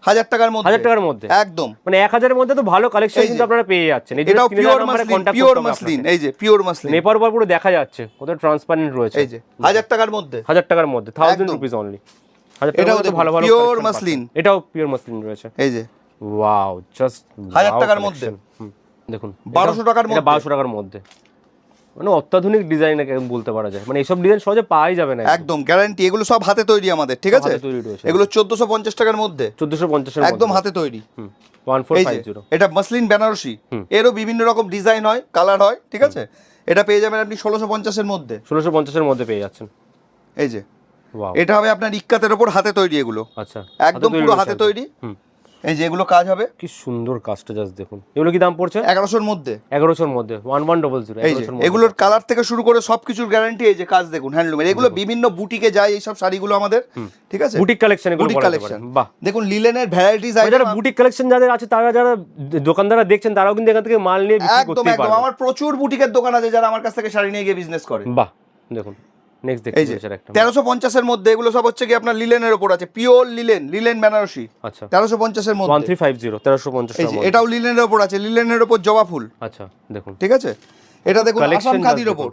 হাজার টাকার মধ্যে। হাজার টাকার মধ্যে। একদম। মানে এক হাজারের মধ্যে তো ভালো কালেকশন কিন্তু আপনারা পেয়ে যাচ্ছেন। এই এটাও পিওর মাসলিন পিওর মাসলিন। এই যে পিওর মাসলিন। নেপার পর পুরো দেখা যাচ্ছে। কত ট্রান্সপারেন্ট রয়েছে। এই যে হাজার টাকার মধ্যে। হাজার টাকার মধ্যে থাউজেন্ড রুপিস অনলি এটাও টাকার ভালো ভালো pure মাসলিন। এটাও পিওর মাসলিন রয়েছে। এই যে। ওয়াও জাস্ট হাজার টাকার মধ্যে। দেখুন 1200 টাকার মধ্যে। বারোশো টাকার মধ্যে। মানে অত্যাধুনিক ডিজাইন বলতে পারা যায়। মানে এইসব ডিজাইন সহজে পাওয়াই যাবে না একদম। গ্যারান্টি এগুলো সব হাতে তৈরি আমাদের ঠিক আছে। এগুলো চোদ্দশো পঞ্চাশ টাকার মধ্যে। চোদ্দশো পঞ্চাশের একদম হাতে তৈরি। এটা মাসলিন বেনারসি। এরও বিভিন্ন রকম ডিজাইন হয় কালার হয় ঠিক আছে? এটা পেয়ে যাবেন আপনি ষোলোশো পঞ্চাশের মধ্যে। ষোলোশো পঞ্চাশের মধ্যে পেয়ে যাচ্ছেন। এই যে. এটা হবে আপনার ইক্কাতের ওপর হাতে তৈরি এগুলো। আচ্ছা একদম পুরো হাতে তৈরি। এই যে এগুলো কাজ হবে। কি সুন্দর কাজটা জাস্ট দেখুন। এগুলো কি দাম পড়ছে? এগারোশোর মধ্যে। এগারোশোর মধ্যে। ওয়ান ওয়ান ডবল জিরো এই এগুলোর কালার থেকে শুরু করে সবকিছুর গ্যারান্টি এই যে কাজ দেখুন হ্যান্ডলুমের এগুলো বিভিন্ন বুটিকে যায় এইসব শাড়িগুলো আমাদের ঠিক আছে? বুটিক কালেকশন এগুলো বুটিক কালেকশন পারে। বাহ। দেখুন লিলেনের ভ্যারাইটিস আর যারা বুটিক কালেকশন যাদের আছে তারা যারা দোকানদাররা দেখছেন তারাও কিন্তু এখান থেকে মাল নিয়ে বিক্রি একদম করতেই একদম। পারবে। আমার প্রচুর বুটিকের দোকান আছে যারা আমার কাছ থেকে শাড়ি নিয়ে গিয়ে বিজনেস করে। বাহ দেখুন। নেক্সট দেখতে একটা তেরোশো পঞ্চাশের মধ্যে এগুলো সব হচ্ছে কি আপনার লিলেনের ওপর আছে পিওর লিলেন লিলেন বেনারসি। আচ্ছা। তেরোশো পঞ্চাশের ওয়ান মধ্যে থ্রি ফাইভ জিরো তেরোশো পঞ্চাশ এই যে এটাও লিলেনের ওপর আছে লিলেনের ওপর জবা ফুল। আচ্ছা দেখুন। ঠিক আছে? এটা দেখুন আসাম খাদির ওপর।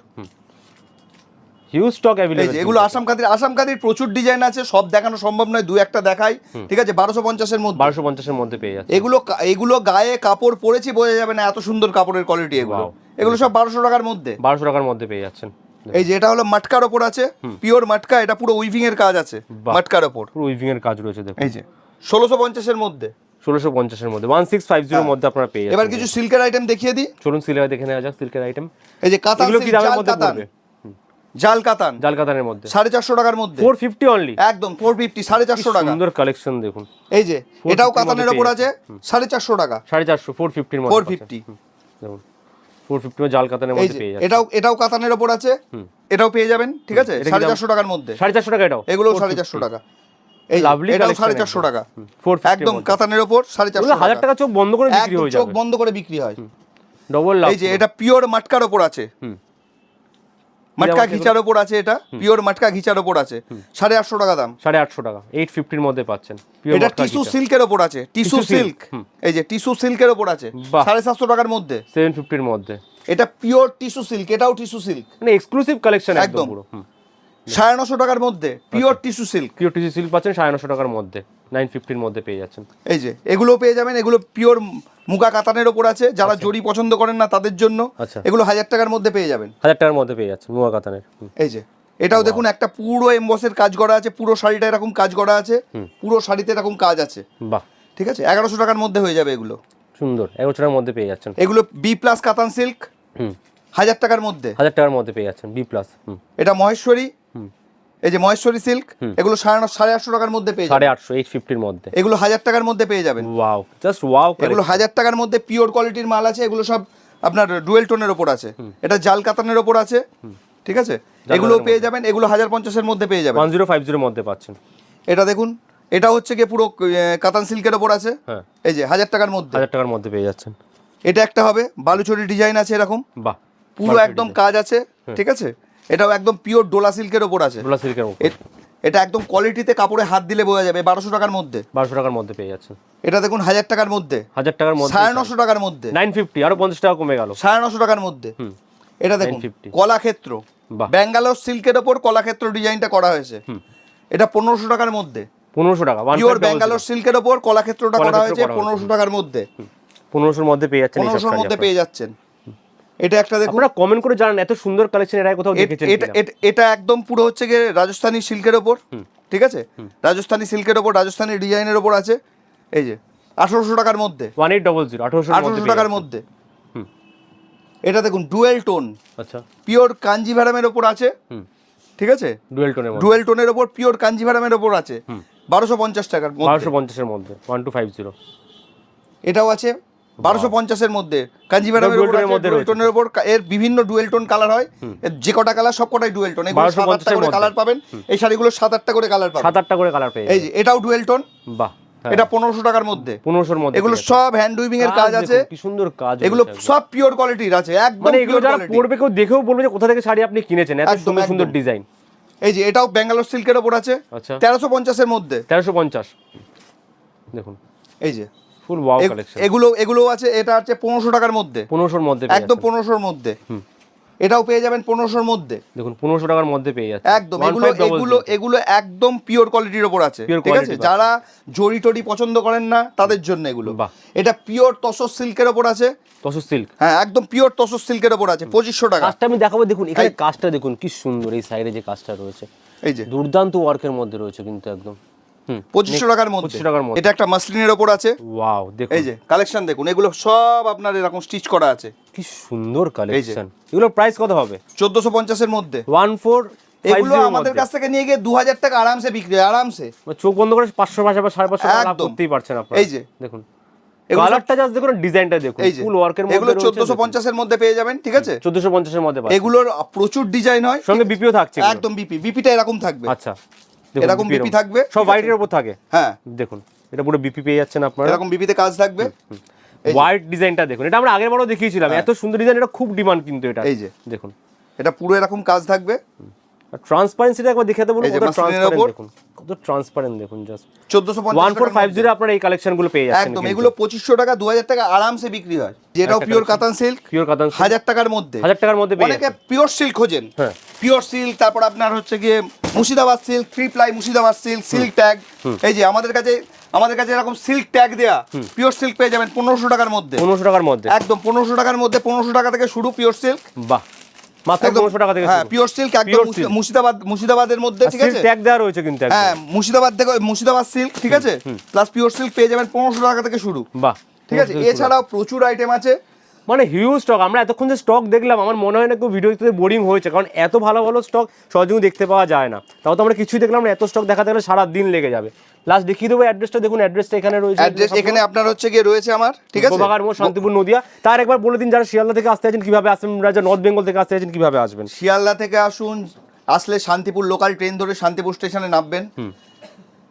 হিউজ স্টক এই এগুলো আসাম খাদির আসাম খাদির প্রচুর ডিজাইন আছে সব দেখানো সম্ভব নয় দু একটা দেখাই। ঠিক আছে? বারোশো পঞ্চাশের মধ্যে। বারোশো পঞ্চাশের মধ্যে পেয়ে যাচ্ছে। এগুলো এগুলো গায়ে কাপড় পরেছি বোঝা যাবে না এত সুন্দর কাপড়ের কোয়ালিটি এগুলো। এগুলো সব বারোশো টাকার মধ্যে। বারোশো টাকার মধ্যে পেয়ে যাচ্ছেন। এই যে এটা হলো মাটকার ওপর আছে পিওর মাটকা এটা পুরো উইভিং এর কাজ আছে মাটকার ওপর। পুরো উইভিং এর কাজ রয়েছে দেখুন। এই যে ষোলোশো পঞ্চাশের মধ্যে। ষোলোশো পঞ্চাশের মধ্যে ওয়ান সিক্স ফাইভ জিরোর মধ্যে আপনারা পেয়ে এবার কিছু সিল্কের আইটেম দেখিয়ে দিই। চলুন সিলেবাস দেখে নেওয়া যাক সিল্কের আইটেম এই যে কাতান এগুলো কি দামের জাল মধ্যে কাতান। পড়বে? জাল কাতান। জাল কাতানের মধ্যে। সাড়ে চারশো টাকার মধ্যে। ফোর ফিফটি অনলি একদম ফোর ফিফটি সাড়ে চারশো টাকা। সুন্দর কালেকশন দেখুন। এই যে এটাও কাতানের ওপর আছে সাড়ে চারশো টাকা। সাড়ে চারশো ফোর ফিফটির মধ্যে 450 পাচ্ছেন। দেখুন। ফোর ফিফটি জাল কাতানের মধ্যে পেয়ে যাবেন এটাও এটাও কাতানের ওপর আছে। এটাও পেয়ে যাবেন ঠিক আছে? এটা কি সাড়ে দাম? চারশো টাকার মধ্যে। সাড়ে চারশো টাকা এটাও। এগুলো সাড়ে চারশো টাকা। এই লাভলি এটাও collection সাড়ে একদম। চারশো টাকা। ফোর একদম কাতানের ওপর সাড়ে চারশো এগুলো হাজার টাকা। চোখ বন্ধ করে বিক্রি হয়ে হয়ে চোখ বন্ধ করে বিক্রি হয়। ডবল লাভ এই যে এটা পিওর মাটকার ওপর আছে। হুম। মাটকা ঘিচার ওপর আছে এটা পিওর মাটকা ঘিচার ওপর আছে সাড়ে আটশো টাকা দাম। সাড়ে আটশো টাকা এইট ফিফটির মধ্যে পাচ্ছেন এটা টিস্যু সিল্কের ওপর আছে টিস্যু সিল্ক এই যে টিস্যু সিল্কের ওপর আছে। সাড়ে সাতশো টাকার মধ্যে। সেভেন ফিফটির মধ্যে। এটা পিওর টিস্যু সিল্ক এটাও টিস্যু সিল্ক মানে এক্সক্লুসিভ কালেকশন একদম একদম। পুরো সাড়ে নশো টাকার মধ্যে pure tissue silk pure tissue silk পাচ্ছেন সাড়ে নশো টাকার মধ্যে। নাইন ফিফটির মধ্যে পেয়ে যাচ্ছেন। এই যে এগুলো পেয়ে যাবেন এগুলো পিওর মুগা কাতানের ওপর আছে। যারা জরি পছন্দ করেন না তাদের জন্য আচ্ছা। এগুলো হাজার টাকার মধ্যে পেয়ে যাবেন। হাজার টাকার মধ্যে পেয়ে যাচ্ছেন মুয়া কাতানের এই যে এটাও দেখুন একটা পুরো এমবসের কাজ করা আছে পুরো শাড়িটা এরকম কাজ করা আছে পুরো শাড়িতে এরকম কাজ আছে। বাহ। ঠিক আছে? এগারোশো টাকার মধ্যে হয়ে যাবে এগুলো। সুন্দর এক বছরের মধ্যে পেয়ে যাচ্ছেন। এগুলো বি প্লাস কাতান সিল্ক হুম। হাজার টাকার মধ্যে। হাজার টাকার মধ্যে পেয়ে যাচ্ছেন বি প্লাস হুম। এটা মহেশ্বরী। এই যে মহেশ্বরী সিল্ক এগুলো সাড়ে সাড়ে আটশো টাকার মধ্যে পেয়ে সাড়ে আটশো এইট ফিফটির মধ্যে। এগুলো হাজার টাকার মধ্যে পেয়ে যাবেন। ওয়াও জাস্ট ওয়াও এগুলো হাজার টাকার মধ্যে পিওর কোয়ালিটির মাল আছে এগুলো সব আপনার ডুয়েল টোনের ওপর আছে। এটা জাল কাতানের ওপর আছে ঠিক আছে? এগুলো পেয়ে যাবেন এগুলো হাজার পঞ্চাশের মধ্যে পেয়ে যাবেন। ওয়ান জিরো ফাইভ জিরোর মধ্যে পাচ্ছেন। এটা দেখুন এটা হচ্ছে গিয়ে পুরো কাতান সিল্কের ওপর আছে। হ্যাঁ। এই যে হাজার টাকার মধ্যে। হাজার টাকার মধ্যে পেয়ে যাচ্ছেন। এটা একটা হবে বালুচরি ডিজাইন আছে এরকম। বাহ। পুরো একদম কাজ আছে ঠিক আছে? এটাও একদম পিওর ডোলা সিল্কের ওপর আছে। ডোলা সিল্কের এ- এটা একদম কোয়ালিটিতে কাপড়ে হাত দিলে বোঝা যাবে বারোশো টাকার মধ্যে। বারোশো টাকার মধ্যে পেয়ে যাচ্ছেন। এটা দেখুন হাজার টাকার মধ্যে। হাজার টাকার মধ্যে। সাড়ে নশো টাকার মধ্যে। নাইন ফিফটি আরও পঞ্চাশ টাকা কমে গেল। সাড়ে নশো টাকার মধ্যে। এটা দেখুন 950 কলাক্ষেত্র। ব্যাঙ্গালোর সিল্কের ওপর কলাক্ষেত্র ডিজাইনটা করা হয়েছে। এটা পনেরোশো টাকার মধ্যে। পনেরোশো টাকা পিওর ব্যাঙ্গালোর সিল্কের ওপর কলাক্ষেত্রটা করা হয়েছে করা হয়েছে। পনেরোশো টাকার মধ্যে। পনেরোশোর মধ্যে পেয়ে যাচ্ছেন পনেরোশোর মধ্যে পেয়ে যাচ্ছেন। এটা একটা দেখুন। আপনারা কমেন্ট করে জানান এত সুন্দর কালেকশন এর আগে কোথাও দেখেছেন এটা এটা- একদম পুরো হচ্ছে গিয়ে রাজস্থানী সিল্কের ওপর ঠিক আছে? রাজস্থানী সিল্কের ওপর রাজস্থানী ডিজাইনের ওপর আছে। এই যে আঠারোশো টাকার মধ্যে। ওয়ান এইট ডবল জিরো আঠারোশো পেয়ে টাকার মধ্যে। এটা দেখুন ডুয়েল টোন। আচ্ছা। পিওর কাঞ্জিভারামের ওপর আছে। ঠিক আছে? ডুয়েল টোনের ডুয়েল টোনের ওপর পিওর কাঞ্জিভারামের ওপর আছে। বারোশো পঞ্চাশ টাকার মধ্যে। বারোশো পঞ্চাশের মধ্যে ওয়ান টু ফাইভ জিরো এটাও আছে। বারোশো পঞ্চাশের মধ্যে। কাঞ্জিভারামের মধ্যে রয়েছে। tone এর বিভিন্ন ডুয়েল টোন কালার হয়। যে কটা কালার সব কটাই ডুয়েল টোন। এগুলো 1250 সাত আটটা করে কালার পাবেন। এই শাড়িগুলো সাত আটটা করে কালার পাবেন। সাত আটটা করে কালার পেয়ে এই যে এটাও ডুয়েল টোন। বাহ হ্যাঁ। এটা পনেরোশো টাকার মধ্যে। পনেরোশোর মধ্যে এগুলো সব হ্যান্ড উইভিং এর কাজ আছে। কি সুন্দর কাজ এগুলো সব পিওর কোয়ালিটির আছে একদম মানে এগুলো যারা। পড়বে কেউ দেখেও বলবে যে কোথা থেকে শাড়ি আপনি কিনেছেন এত একদম, সুন্দর সুন্দর ডিজাইন এই যে এটাও ব্যাঙ্গালোর সিল্কের ওপর আছে। আচ্ছা। তেরোশো পঞ্চাশের মধ্যে। তেরোশো পঞ্চাশ। দেখুন। এই যে ফুল ওয়াও কালেকশন এগুলো এগুলো আছে এটা হচ্ছে পনেরোশো টাকার মধ্যে। পনেরোশোর মধ্যে একদম। পনেরোশোর মধ্যে। এটাও পেয়ে যাবেন পনেরোশোর মধ্যে। দেখুন পনেরোশো টাকার মধ্যে পেয়ে যাচ্ছে একদম এগুলো এগুলো এগুলো একদম পিওর কোয়ালিটির ওপর আছে। ঠিক আছে? যারা জরি টরি পছন্দ করেন না তাদের জন্য এগুলো। এটা পিওর তসর সিল্কের ওপর আছে। তসর সিল্ক। হ্যাঁ একদম পিওর তসর সিল্কের ওপর আছে পঁচিশশো টাকা। কাজটা আমি দেখাবো দেখুন এখানে কাজটা দেখুন কি সুন্দর এই সাইডে যে কাজটা রয়েছে। এই যে। দুর্দান্ত ওয়ার্কের মধ্যে রয়েছে কিন্তু একদম। পঁচিশশো টাকার মধ্যে। 2500 টাকার মধ্যে। এটা একটা মাসলিনের ওপর আছে। ওয়াও দেখুন। এই যে কালেকশন দেখুন এগুলো সব আপনার এরকম স্টিচ করা আছে। কি সুন্দর কালেকশন। এগুলোর প্রাইস কত হবে? চোদ্দশো পঞ্চাশের মধ্যে। ওয়ান ফোর এগুলো আমাদের মধ্যে। কাছ থেকে নিয়ে গিয়ে দু হাজার টাকা আরামসে বিক্রি আরামসে। মানে চোখ বন্ধ করে পাঁচশো পাঁচশো সাড়ে পাঁচশো টাকা করতেই পারছেন আপনারা। এই যে। দেখুন। কালারটা জাস্ট দেখুন ডিজাইনটা দেখুন। ফুল ওয়ার্কের মধ্যে এগুলো পেয়ে যাবেন ঠিক আছে? চোদ্দশো পঞ্চাশের মধ্যে এগুলোর প্রচুর ডিজাইন হয়। সঙ্গে বিপিও থাকছে একদম বিপি বিপিটা এরকম থাকবে। আচ্ছা। এরকম BP থাকবে, সব হোয়াইটের উপর থাকে। হ্যাঁ। দেখুন এটা পুরো বিপি পেয়ে যাচ্ছেন আপনারা। এরকম বিপিতে কাজ থাকবে। হোয়াইট ডিজাইনটা দেখুন এটা আমরা আগের বারও দেখিয়েছিলাম। হ্যাঁ। এত সুন্দর ডিজাইন এটা খুব ডিমান্ড কিন্তু এটা। এই যে। দেখুন। এটা পুরো এরকম কাজ থাকবে? ট্রান্সপারেন্সিটা একবার দেখাতে বলুন কত ট্রান্সপারেন্ট দেখুন। কত ট্রান্সপারেন্ট দেখুন জাস্ট চোদ্দশো ওয়ান ফোর ফাইভ জিরো আপনারা এই কালেকশনগুলো পেয়ে যাচ্ছেন একদম এগুলো পঁচিশশো টাকা দু হাজার টাকা আরামসে বিক্রি হয়। যেটাও পিওর কাতান সিল্ক পিওর কাতান হাজার টাকার মধ্যে। হাজার টাকার মধ্যে পেয়ে অনেকে পিওর সিল্ক খোঁজেন। হ্যাঁ। পিওর সিল্ক তারপর আপনার হচ্ছে গিয়ে Murshidabad silk three ply Murshidabad silk silk tag এই যে আমাদের কাছে আমাদের কাছে এরকম সিল্ক ট্যাগ দেয়া পিওর সিল্ক পেয়ে যাবেন পনেরোশো টাকার মধ্যে। পনেরোশো টাকার মধ্যে। একদম পনেরোশো টাকার মধ্যে পনেরোশো টাকা থেকে শুরু পিওর সিল্ক বাহ। মাত্র টাকা থেকে হ্যাঁ পিওর সিল্ক একদম Pure মুর্শি- silk। মুর্শিদাবাদ মুর্শিদাবাদের মধ্যে ঠিক আছে? ট্যাগ দেওয়া রয়েছে কিন্তু হ্যাঁ মুর্শিদাবাদ থেকে মুর্শিদাবাদ সিল্ক ঠিক আছে? প্লাস পিওর সিল্ক পেয়ে যাবেন পনেরোশো টাকা থেকে শুরু। বাহ ঠিক আছে? এছাড়াও প্রচুর আইটেম আছে। মানে হিউজ স্টক আমরা এতক্ষণ যে স্টক দেখলাম আমার মনে হয় না কেউ ভিডিওতে বোরিং হয়েছে কারণ এত ভালো ভালো স্টক সহজেই দেখতে পাওয়া যায় না। তাও তো আমরা কিছুই দেখলাম না এত স্টক দেখাতে গেলে সারা দিন লেগে যাবে। লাস্ট দেখিয়ে দেবো অ্যাড্রেসটা দেখুন অ্যাড্রেসটা এখানে রয়েছে। অ্যাড্রেস এখানে আপনার হচ্ছে গিয়ে রয়েছে আমার ঠিক আছে? গোবাগার মোড় শান্তিপুর নদিয়া। তার একবার বলে দিন যারা শিয়ালদা থেকে আসতে আছেন কীভাবে আসবেন রাজা নর্থ বেঙ্গল থেকে আসতে আছেন কীভাবে আসবেন? শিয়ালদা থেকে আসুন আসলে শান্তিপুর লোকাল ট্রেন ধরে শান্তিপুর স্টেশনে নামবেন।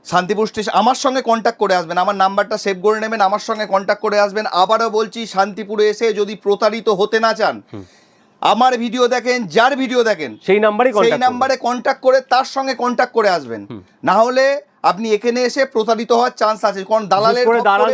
শান্তিপুর স্টেশন আমার সঙ্গে কন্ট্যাক্ট করে আসবেন আমার নাম্বারটা সেভ করে নেবেন আমার সঙ্গে কন্ট্যাক্ট করে আসবেন। আবারও বলছি শান্তিপুরে এসে যদি প্রতারিত হতে না চান আমার ভিডিও দেখেন যার ভিডিও দেখেন সেই নাম্বারই সেই নাম্বারে কন্ট্যাক্ট করে তার সঙ্গে কন্ট্যাক্ট করে আসবেন। না হলে আপনি এখানে এসে প্রতারিত হওয়ার চান্স আছে কারণ দালালের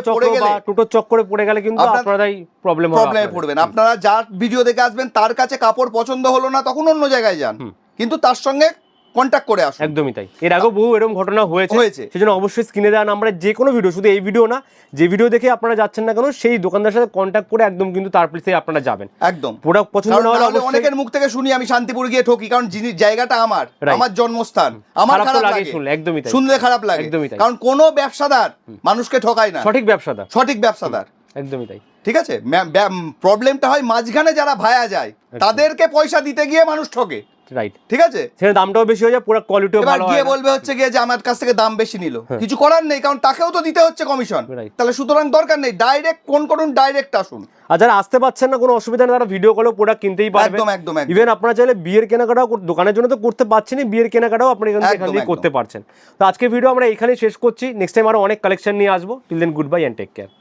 পড়ে গেলে টোটোর চক্করে পড়ে গেলে কিন্তু আপনার- আপনারাই প্রবলেম প্রবলেমে পড়বেন। আপনারা যার ভিডিও দেখে আসবেন তার কাছে কাপড় পছন্দ হলো না তখন অন্য জায়গায় যান। কিন্তু তার সঙ্গে কন্ট্যাক্ট করে আসুন। একদমই তাই। এর আগেও বহু এরকম ঘটনা হয়েছে। হয়েছে। সেজন্য অবশ্যই স্ক্রিনে দেওয়া নাম্বারে যে কোনো ভিডিও শুধু এই ভিডিও না যে ভিডিও দেখে আপনারা যাচ্ছেন না কেন সেই দোকানদার সাথে কন্ট্যাক্ট করে একদম কিন্তু তার প্লেসে আপনারা যাবেন। একদম। প্রোডাক্ট পছন্দ না হলে অনেকের মুখ থেকে শুনি আমি শান্তিপুর গিয়ে ঠকি কারণ জিনিস জায়গাটা আমার আমার জন্মস্থান আমার খারাপ লাগে শুনলে, একদমই তাই। শুনলে খারাপ লাগে। একদমই তাই। কারণ কোনো ব্যবসাদার মানুষকে ঠকায় না। সঠিক ব্যবসাদার। সঠিক ব্যবসাদার। একদমই তাই। ঠিক আছে? প্রবলেমটা হয় মাঝখানে যারা ভায়া যায় তাদেরকে পয়সা দিতে গিয়ে মানুষ ঠকে। রাইট ঠিক আছে? দামটাও বেশি হয়ে যায় পুরো কোয়ালিটিও এবার ভালো গিয়ে বলবে হচ্ছে গিয়ে যে আমার কাছ থেকে দাম বেশি নিল। কিছু করার নেই কারণ তাকেও তো দিতে হচ্ছে কমিশন তাহলে সুতরাং দরকার নেই ডাইরেক্ট কোন করুন ডাইরেক্ট আসুন। আর যারা আসতে পারছেন না কোনো অসুবিধা নেই তারা ভিডিও কলেও প্রোডাক্ট কিনতেই পারবেন একদম। ইভেন আপনারা চাইলে বিয়ের কেনাকাটাও দোকানের জন্য তো করতে পারছেনই বিয়ের কেনাকাটাও আপনি এখান থেকে-। করতে পারছেন। তো আজকে ভিডিও আমরা এখানেই শেষ করছি। নেক্সট টাইম আরও অনেক কালেকশন নিয়ে আসব। Till then goodbye and take care